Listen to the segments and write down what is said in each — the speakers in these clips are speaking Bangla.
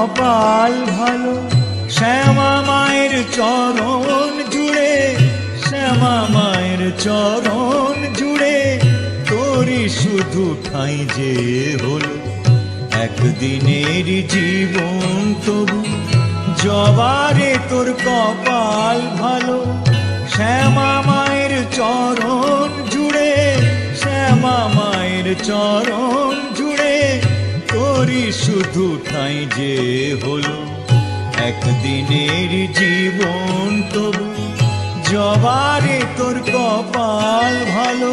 কপাল ভালো, শ্যামা মায়ের চরণ জুড়ে, শ্যামা মায়ের চরণ জুড়ে তোরই শুধু ঠাঁই যে হলো। একদিনের জীবন তবু, জবারে তোর কপাল ভালো, শ্যামা মায়ের চরণ জুড়ে, শ্যামা মায়ের চরণ জুড়ে তোরই শুধু ঠাঁই যে হলো। একদিনের জীবন তবু জবারে তোর কপাল ভালো।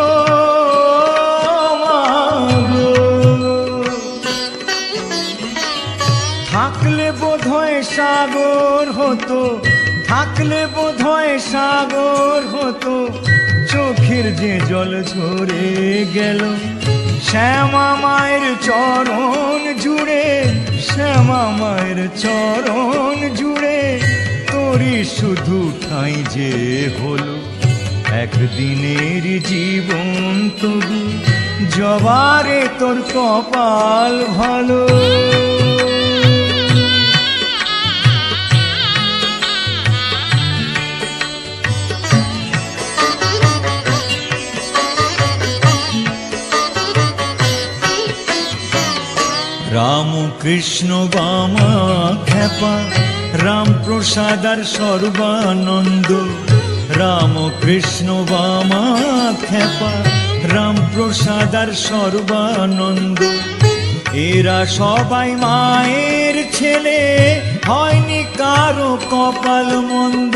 সাগর হতো থাকলে বোধহয় সাগর হতো। চোখের যে জল ঝরে গেল, শ্যামা মায়ের চরণ জুড়ে, শ্যামা মায়ের চরণ জুড়ে। তোরই শুধু ঠাঁই যে হলো, একদিনের জীবন তবু, জবারে তোর কপাল ভালো। রাম কৃষ্ণ বামা খ্যাপা, রাম প্রসাদ আর সর্বানন্দ। রাম কৃষ্ণ বামা খ্যাপা, রাম প্রসাদ আর সর্বানন্দ। এরা সবাই মায়ের ছেলে, হয়নি কারও কপাল মন্দ।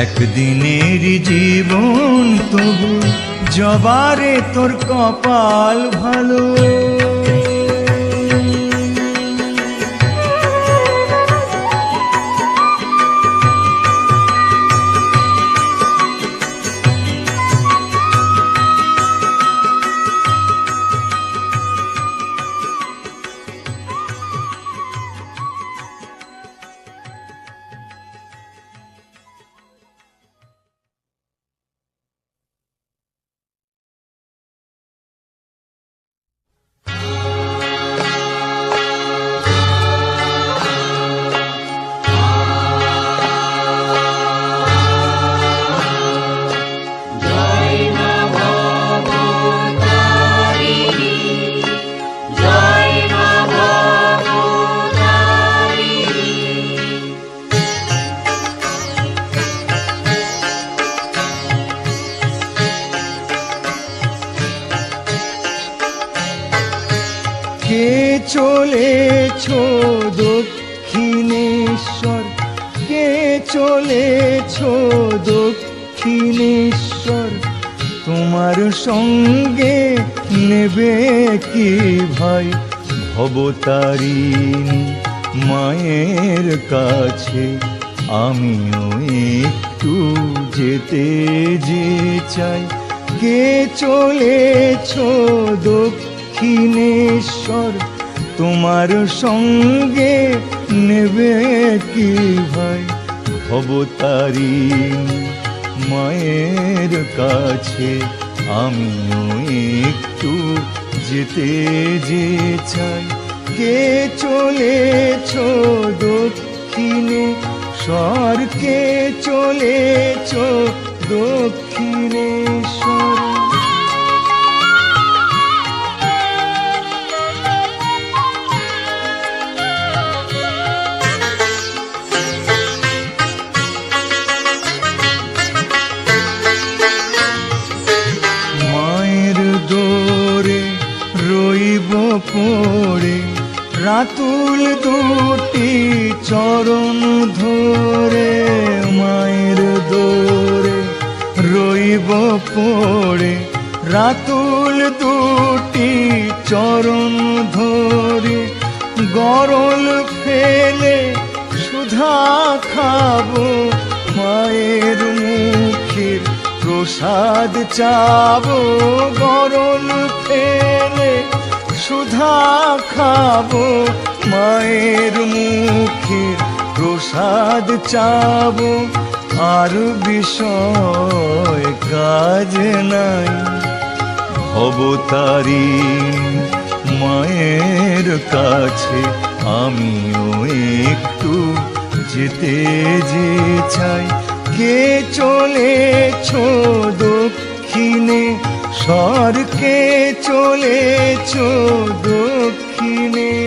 একদিনের জীবন তবু জবারে তোর কপাল ভালো। কে চলেছ দক্ষিণেশ্বর কে চলেছ দক্ষিণেশ্বর, তোমার সঙ্গে নেবে কি ভাই ভবতারিণী মায়ের কাছে আমিও একটু যেতে যে চাই। কে চলেছ দক্ষিণেশ্বর, তোমার সঙ্গে নেবে কি ভাই ভবতারিণী মায়ের কাছে আমিও একটু যেতে যে চাই। কে চলেছ দক্ষিণে? স্বর্গে চলেছ দক্ষিণেশ্বর? পড়ে, রাতুল দুটি চরণ ধরে, মায়ের দোরে রইব পড়ে। রাতুল দুটি চরণ ধরে, গরল ফেলে সুধা খাব, মায়ের মুখের প্রসাদ চাবো, গরল ফেলে সুধা খাব মায়ের মুখের প্রসাদ চাবো। আর বিষয় কাজ নাই। অবতারিণী মায়ের কাছে আমিও একটু যেতে যে চাই। কে চলেছ দক্ষিণে? স্বর্গে চলেছ দক্ষিণেশ্বর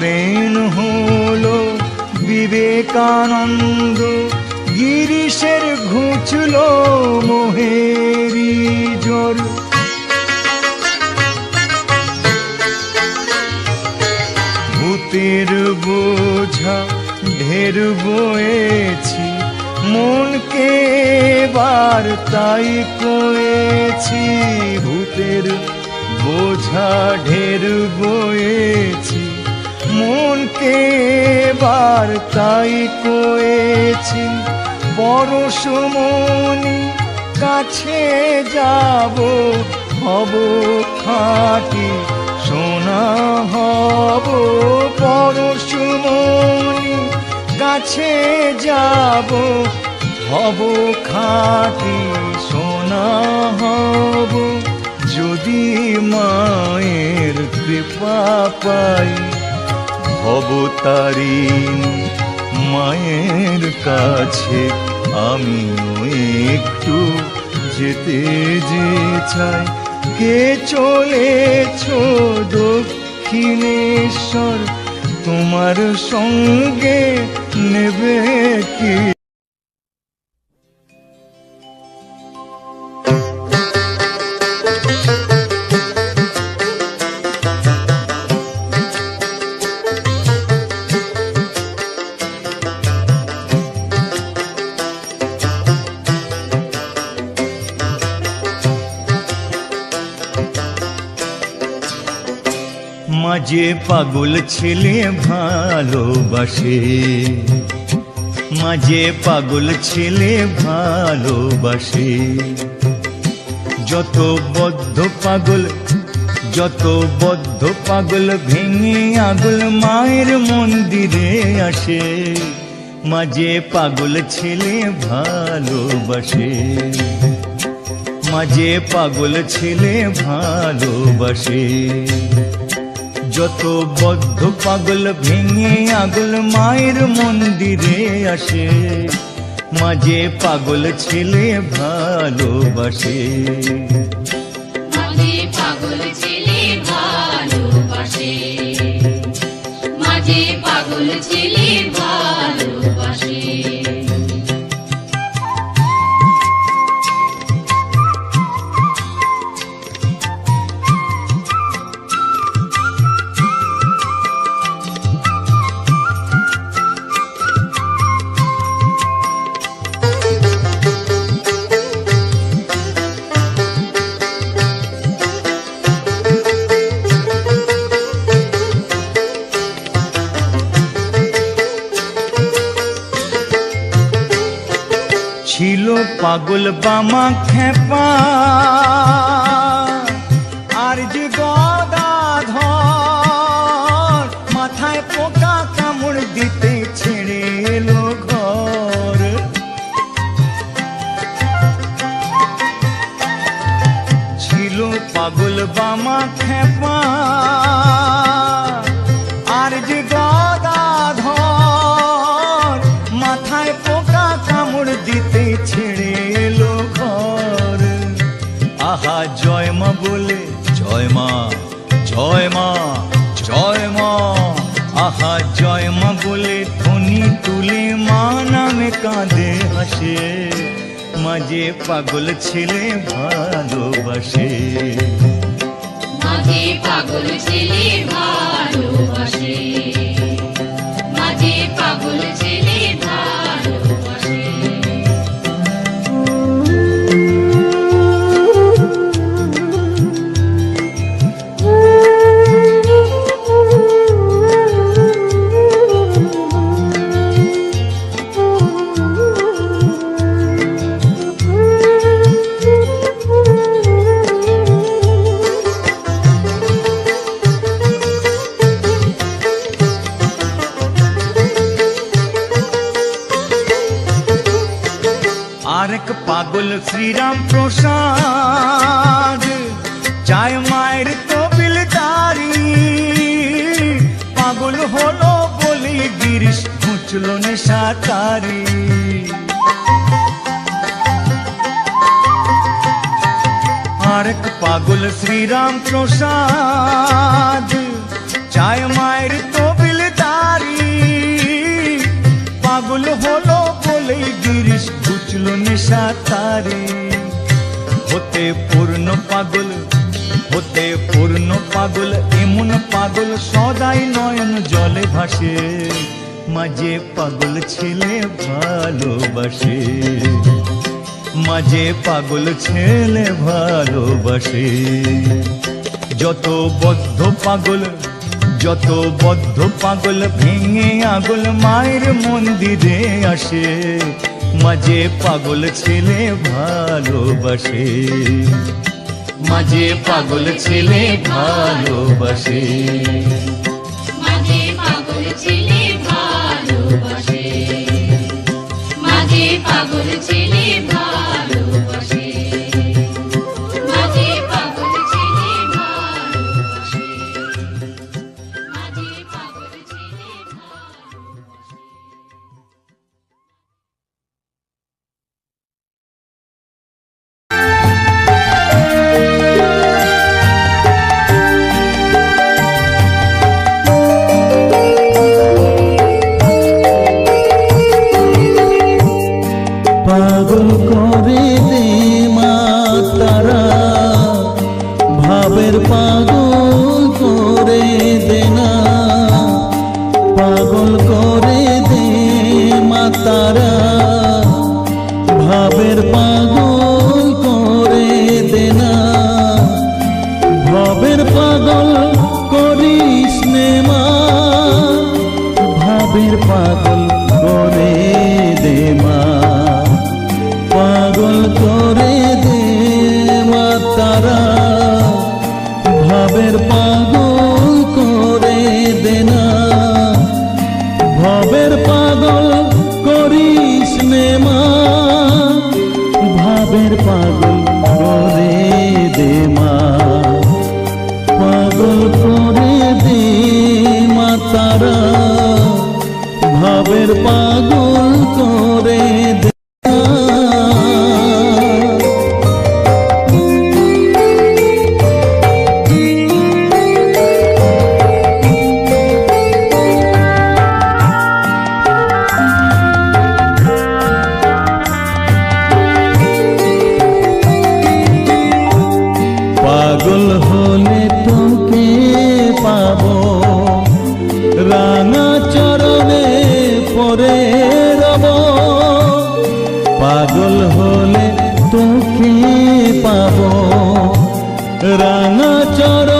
নরেন হলো বিবেকানন্দ। গিরিশের ঘুচল মোহেরি জ্বর ভূতের বোঝা ঢের বয়েছি, মনকে বার তাই কয়েছি। ভূতের বোঝা ঢের বয়েছি মনকে বার তাই কয়েছি পরশমণি কাছে যাব হব খাটি সোনা হব। পরশুমণি কাছে যাব হব খাটি সোনা হব। যদি মায়ের কৃপা পাই ভবতারিণী মায়ের কাছে। আমি একটু যেতে যে চাই। কে চলেছ দক্ষিণেশ্বর? তোমার সঙ্গে নেবে কি মাঝে পাগল ছেলে ভালোবাসে, মাঝে পাগল ছেলে ভালোবাসে। যত বদ্ধ পাগল, যত বদ্ধ পাগল ভেঙে আগল মায়ের মন্দিরে আসে, মাঝে পাগল ছেলে ভালোবাসে। মাঝে পাগল ছেলে ভালোবাসে। যত বদ্ধ পাগল ভেঙে আগল মায়ের মন্দিরে আসে, মাঝে পাগল ছেলে ভালোবাসে। পাগল ছেলে ভালোবাসে, মাঝে পাগল ছেলে পাগল বামা খেপা। আর যে গদাধর মাথায় পোকা কামড় দিতে ছেড়ে এলো ঘর। ছিল পাগল বামা খেপা। তুলে মা নামে কাঁদে হাসে। মাঝে পাগল ছেলে ভালোবাসে। মাঝে পাগল ছেলে ভালোবাসে। গিরিশ ঘুচল নেশা তারি। আরেক পাগল শ্রীরাম প্রসাদ, চায় মায়ের তবিল তারি। পাগল হলো বলে গিরিশ বুঝল নেশা তারি। হতে পূর্ণ পাগল, হতে পূর্ণ পাগল, এমন পাগল সদাই নয়ন জলে ভাসে। মাঝে পাগল ছেলে ভালোবাসে। মাঝে পাগল ছেলে ভালোবাসে। যত বদ্ধ পাগল, যত বদ্ধ পাগল ভেঙে আগল মায়ের মন্দিরে আসে। মাঝে পাগল ছেলে ভালোবাসে। মাঝে পাগল ছেলে ভালোবাসে। পাগল ছেলে পাগল করে মনের পাগল করে দে মা। পাগল করে দে মা তারা। ভাবের পা পাগল হলে তোকে পাবো। রাঙা চরণে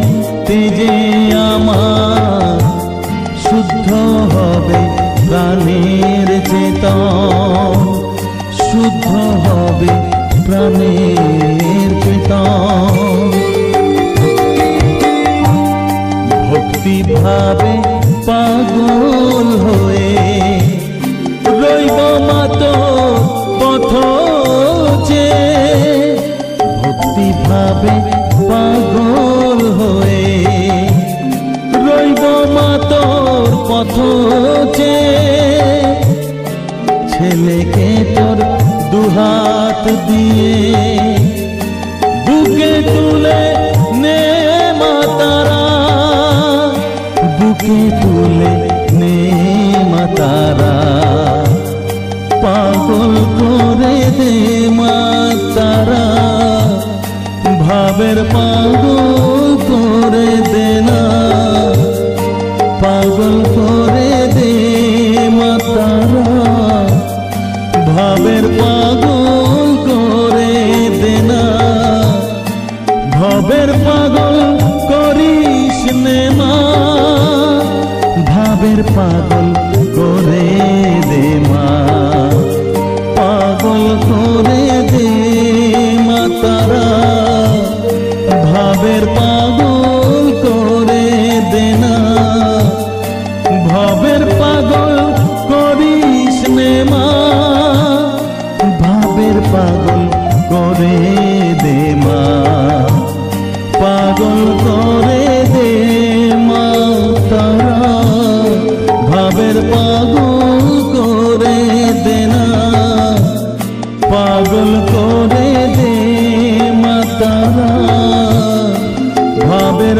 শুদ্ধ হবে প্রাণের চেতন। শুদ্ধ হবে প্রাণের চেতন। ভক্তি ভাবে পাগল হয়ে দুহাত দিয়ে বুকে তুলে নে মাতারা। বুকে তুলে নে মাতারা। পাগল করে দে মাতারা। ভাবের পাগল পাগল করে দে পাগল করে দে মা তারা ভাবের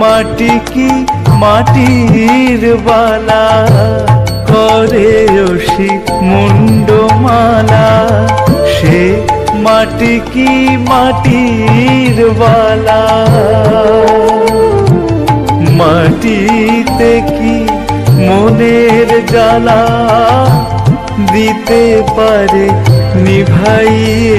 মাটি কি মাটির বালা? করে ওষি মুন্ডমালা। সে মাটি কি মাটির বালা? মাটিতে কি মনের জ্বালা? দিতে পারে নিভাইয়ে।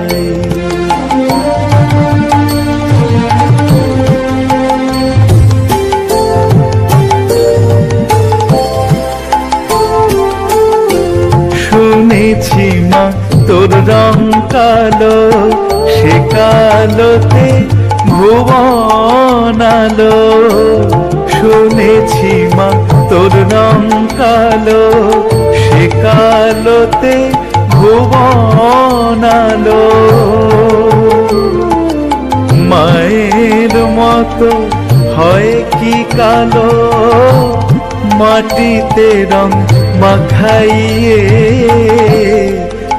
তোর রং কালো, সে কালোতে ভুবন আলো। শুনেছি মা, তোর রং কালো, সে কালোতে ভুবন আলো। মায়ের মতো হয় কি কালো, মাটিতে রং মাখাইয়ে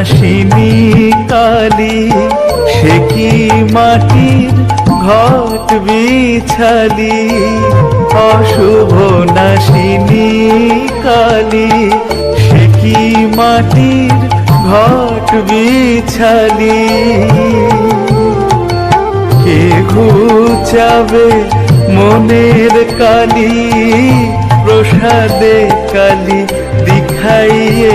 নাশিনী কালী, সে কি মাটির ঘট বিছালি? অশুভ নাশিনী কালী, সে কি মাটির ঘট বিছালি? কে ঘুচাবে মনের কালি, প্রসাদে কালি দিখাইয়ে